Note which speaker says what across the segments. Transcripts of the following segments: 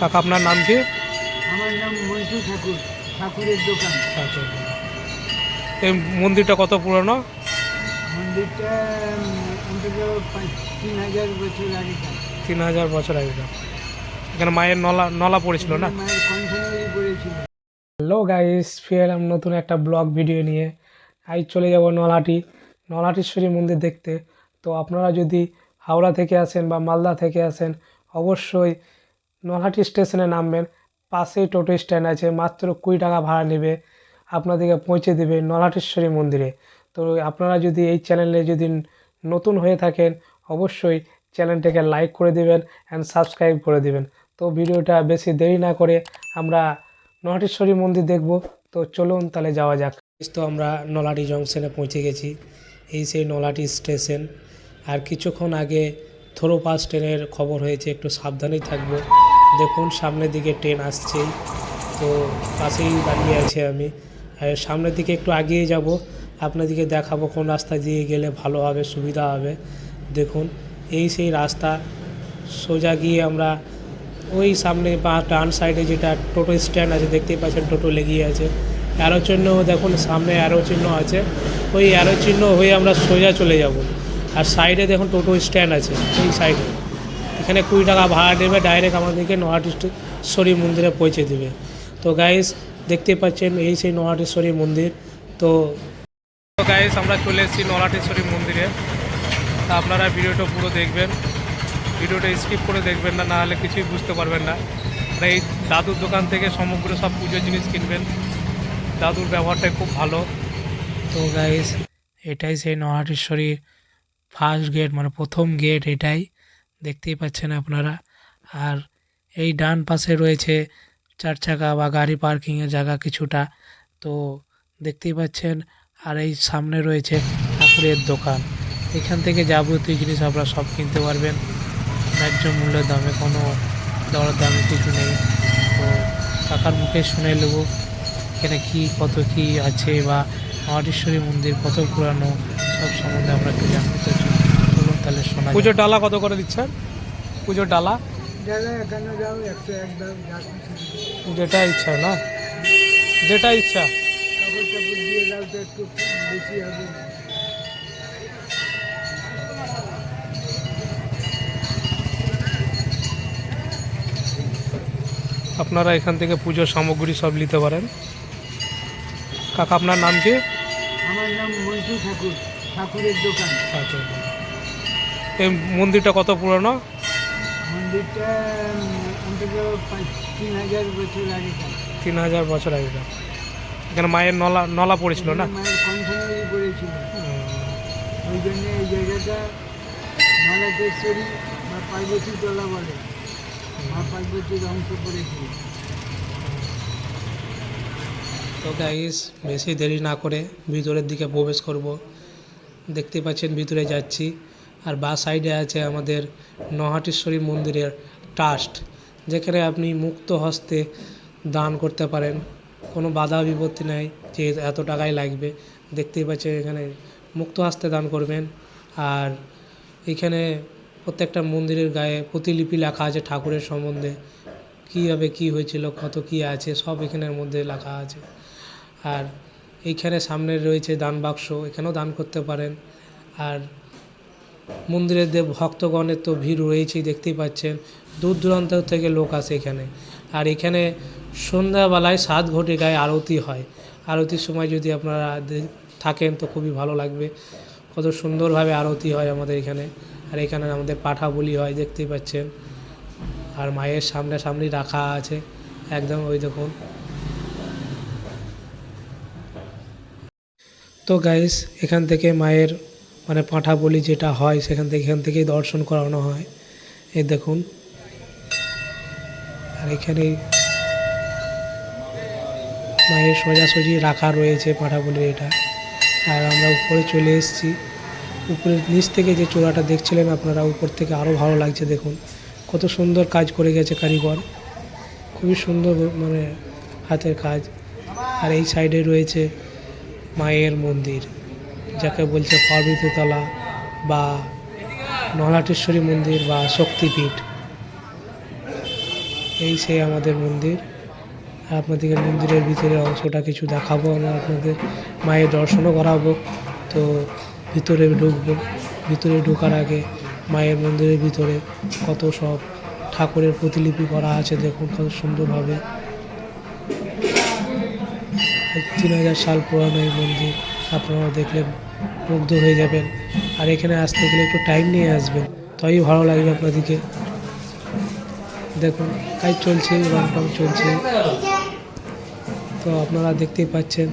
Speaker 1: কাকা আপনার নাম কি?
Speaker 2: আমার নাম মন্টু ঠাকুর ঠাকুরের দোকান।
Speaker 1: আচ্ছা এই মন্দিরটা কত পুরনো?
Speaker 2: মন্দিরটা অন্তত তিন হাজার বছর আগেকার।
Speaker 1: তিন হাজার বছর আগেকার। এখানে মায়ের নলা নলা পড়েছিল না? হ্যালো গাইস ফিরে এলাম নতুন একটা ব্লগ ভিডিও নিয়ে। আজ চলে যাব নলাটি নলাটিশ্বরী মন্দির দেখতে। তো আপনারা যদি হাওড়া থেকে আসেন বা মালদা থেকে আসেন অবশ্যই নলাটি স্টেশনে নামবেন, পাশেই টোটো স্ট্যান্ড আছে, মাত্র কুড়ি টাকা ভাড়া নেবে আপনাদেরকে পৌঁছে দেবে নলাটেশ্বরী মন্দিরে। তো আপনারা যদি এই চ্যানেলে যদি নতুন হয়ে থাকেন, অবশ্যই চ্যানেলটাকে লাইক করে দিবেন অ্যান্ড সাবস্ক্রাইব করে দিবেন। তো ভিডিওটা বেশি দেরি না করে আমরা নলাটেশ্বরী মন্দির দেখব। তো চলুন তাহলে যাওয়া যাক। তো আমরা নলাটি জংশনে পৌঁছে গেছি। এই সেই নলাটি স্টেশন। আর কিছুক্ষণ আগে থোরো পাস ট্রেনের খবর হয়েছে, একটু সাবধানেই থাকব। দেখুন, সামনের দিকে ট্রেন আসছেই তো পাশেই দাঁড়িয়ে আছি আমি। আর সামনের দিকে একটু আগিয়ে যাব। আপনাদেরকে দেখাবো কোন রাস্তা দিয়ে গেলে ভালো হবে, সুবিধা হবে। দেখুন, এই সেই রাস্তা। সোজা গিয়ে আমরা ওই সামনে বা ডান সাইডে যেটা টোটো স্ট্যান্ড আছে, দেখতেই পাচ্ছেন টোটো লেগিয়ে আছে। অ্যারো চিহ্ন দেখুন, সামনে অ্যারো চিহ্ন আছে। ওই অ্যারো চিহ্ন হয়ে আমরা সোজা চলে যাব। আর সাইডে দেখুন টোটো স্ট্যান্ড আছে, এই সাইডে এখানে কুড়ি টাকা ভাড়া নেবে ডাইরেক্ট আমাদেরকে নহাটেশ্বরী মন্দিরে পৌঁছে দেবে। তো গাইস দেখতে পাচ্ছেন এই সেই নহাটেশ্বরী মন্দির। তো গাইস আমরা চলে এসেছি নলাটেশ্বরী মন্দিরে। তা আপনারা ভিডিওটা পুরো দেখবেন। ভিডিওটা স্কিপ করে দেখবেন না নাহলে কিছুই বুঝতে পারবেন না। এই দাদুর দোকান থেকে সমগ্র সব পুজোর জিনিস কিনবেন। দাদুর ব্যবহারটাই খুব ভালো। তো গাইস এটাই সেই নহাটেশ্বরী ফার্স্ট গেট মানে প্রথম গেট এটাই। দেখতেই পাচ্ছেন আপনারা। আর এই ডান পাশে রয়েছে চার চাকা বা গাড়ি পার্কিংয়ের জায়গা কিছুটা। তো দেখতেই পাচ্ছেন, আর এই সামনে রয়েছে ঠাকুরের দোকান। এখান থেকে যাবতীয় জিনিস আপনারা সব কিনতে পারবেন। ন্যায্য মূল্য দামে কোনো দর দামে কিছু নেই। তো কাকার মুখে শুনে নেব, এখানে কি, কত কি আছে বা মহাটেশ্বরী মন্দির কত পুরানো, সব সম্বন্ধে আমরা একটু জানতে তাহলে শোনা পুজোর ডালা কত করে দিচ্ছেন? পুজোর ডালা?
Speaker 2: এখানে যাও একশো এক দাও
Speaker 1: যেটা ইচ্ছা না? যেটা ইচ্ছা।
Speaker 2: কাপড় চাপড় দিয়ে দাও তো একটু বেশি হবে
Speaker 1: আপনারা এখান থেকে পুজোর সামগ্রী সব নিতে পারেন। কাকা আপনার নাম কি?
Speaker 2: আমার নাম মন্টু ঠাকুর ঠাকুরের দোকান।
Speaker 1: আচ্ছা। এই মন্দিরটা কত পুরনো?
Speaker 2: মন্দিরটা তিন হাজার বছর আগে
Speaker 1: তিন হাজার বছর আগেকার এখানে মায়ের নলা নলা পড়েছিল না?
Speaker 2: মায়ের ওই জন্য এই জায়গাটা নলাটেশ্বরী বা পার্বতী তলা বলে। মা পার্বতীর অংশ পড়েছিল।
Speaker 1: তো গাইস বেশি দেরি না করে ভিতরের দিকে প্রবেশ করব। দেখতে পাচ্ছেন ভিতরে যাচ্ছি। আর বা সাইডে আছে আমাদের নহাটেশ্বরী মন্দিরের ট্রাস্ট যেখানে আপনি মুক্ত হস্তে দান করতে পারেন। কোনো বাধা বিপত্তি নাই যে এত টাকাই লাগবে। দেখতেই পাচ্ছেন এখানে মুক্ত হস্তে দান করবেন। আর এখানে প্রত্যেকটা মন্দিরের গায়ে প্রতিলিপি লেখা আছে ঠাকুরের সম্বন্ধে। কীভাবে কী হয়েছিল, কত কী আছে, সব এখানের মধ্যে লেখা আছে। আর এইখানে সামনে রয়েছে দান বাক্স, এখানেও দান করতে পারেন। আর মন্দিরের দেব ভক্তগণের তো ভিড় রয়েছেই, দেখতেই পাচ্ছেন। দূর দূরান্ত থেকে লোক আসে এখানে। আর এখানে সন্ধ্যাবেলায় সাত ঘটিকায় আরতি হয়। আরতির সময় যদি আপনারা থাকেন তো খুবই ভালো লাগবে। কত সুন্দরভাবে আরতি হয় আমাদের এখানে। আর এখানে আমাদের পাঠা বলি হয়, দেখতেই পাচ্ছেন। আর মায়ের সামনে সামনে রাখা আছে। একদম ওই দেখুন। তো গাইস, এখান থেকে মায়ের মানে পাঁঠা বলি যেটা হয়, সেখান থেকে, এখান থেকেই দর্শন করানো হয়। এই দেখুন। আর এখানে মায়ের সোজাসুজি রাখা রয়েছে পাঁঠা বলির এটা। আর আমরা উপরে চলে এসেছি। উপরের নিচ থেকে যে চূড়াটা দেখছিলেন আপনারা, উপর থেকে আরও ভালো লাগছে দেখুন। কত সুন্দর কাজ করে গেছে কারিগর। খুবই সুন্দর মানে হাতের কাজ। আর এই সাইডে রয়েছে মায়ের মন্দির। যাকে বলছে পার্বতীতলা বা নলাটেশ্বরী মন্দির বা শক্তিপীঠ। এই সেই আমাদের মন্দির। আর আপনাদেরকে মন্দিরের ভিতরে অংশটা কিছু দেখাবো আমরা আপনাদের মায়ের দর্শনও করাবো। তো ভিতরে ঢুকবো। ভিতরে ঢোকার আগে মায়ের মন্দিরের ভিতরে কত সব ঠাকুরের প্রতিলিপি করা আছে দেখুন কত সুন্দরভাবে। তিন হাজার সাল পুরানো এই মন্দির। আপনারা দেখলে মুগ্ধ হয়ে যাবেন। আর এখানে আসতে গেলে একটু টাইম নিয়ে আসবেন। তবেই ভালো লাগবে আপনাদেরকে। দেখুন, কাজ চলছে রং চলছে। তো আপনারা দেখতেই পাচ্ছেন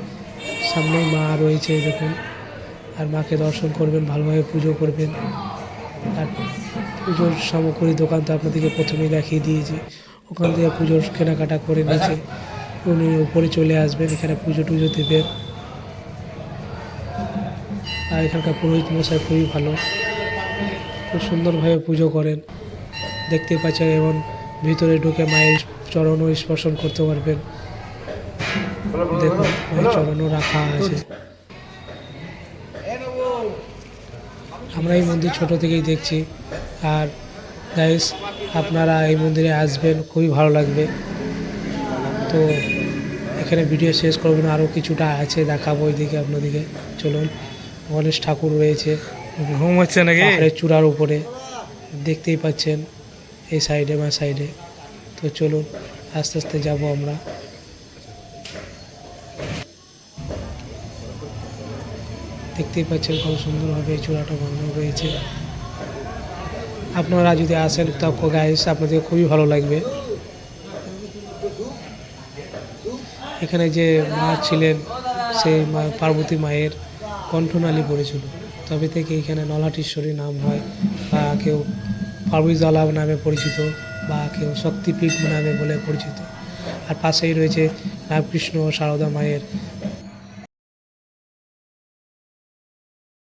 Speaker 1: সামনে মা রয়েছে, দেখুন। আর মাকে দর্শন করবেন, ভালোভাবে পুজো করবেন। আর পুজোর সামগ্রী দোকান তো আপনাদেরকে প্রথমেই দেখিয়ে দিয়েছি। ওখান থেকে পুজোর কেনাকাটা করে নিচে উনি উপরে চলে আসবেন, এখানে পুজো টুজো দেবেন। আর এখানকার পুরোহিত মশাই খুবই ভালো। খুব সুন্দরভাবে পুজো করেন। দেখতে পাচ্ছেন এবং ভিতরে ঢুকে মায়ের চরণও স্পর্শন করতে পারবেন। দেখুন, মায়ের চরণও রাখা আছে। আমরা এই মন্দির ছোট থেকেই দেখছি। আর গাইস আপনারা এই মন্দিরে আসবেন, খুবই ভালো লাগবে। তো এখানে ভিডিও শেষ করবেন আরও কিছুটা আছে দেখাবো ওইদিকে আপনাদেরকে চলুন। গণেশ ঠাকুর রয়েছে।
Speaker 3: ঘুম হচ্ছে নাকি?
Speaker 1: পাহাড়ের চূড়ার উপরে। দেখতেই পাচ্ছেন এই সাইডে বা সাইডে। তো চলুন আস্তে আস্তে যাব আমরা। দেখতেই পাচ্ছেন খুব সুন্দরভাবে এই চূড়াটা বানানো রয়েছে আপনারা যদি আসেন তো গাইস আপনাদের খুবই ভালো লাগবে। এখানে যে মা ছিলেন সেই মা পার্বতী মায়ের কণ্ঠনালী পড়েছিল। তবে থেকে এখানে নলাটেশ্বরী নাম হয় বা কেউ পার্বতীজলা নামে পরিচিত বা কেউ শক্তিপীঠ নামে বলে পরিচিত। আর পাশেই রয়েছে রামকৃষ্ণ ও সারদা মায়ের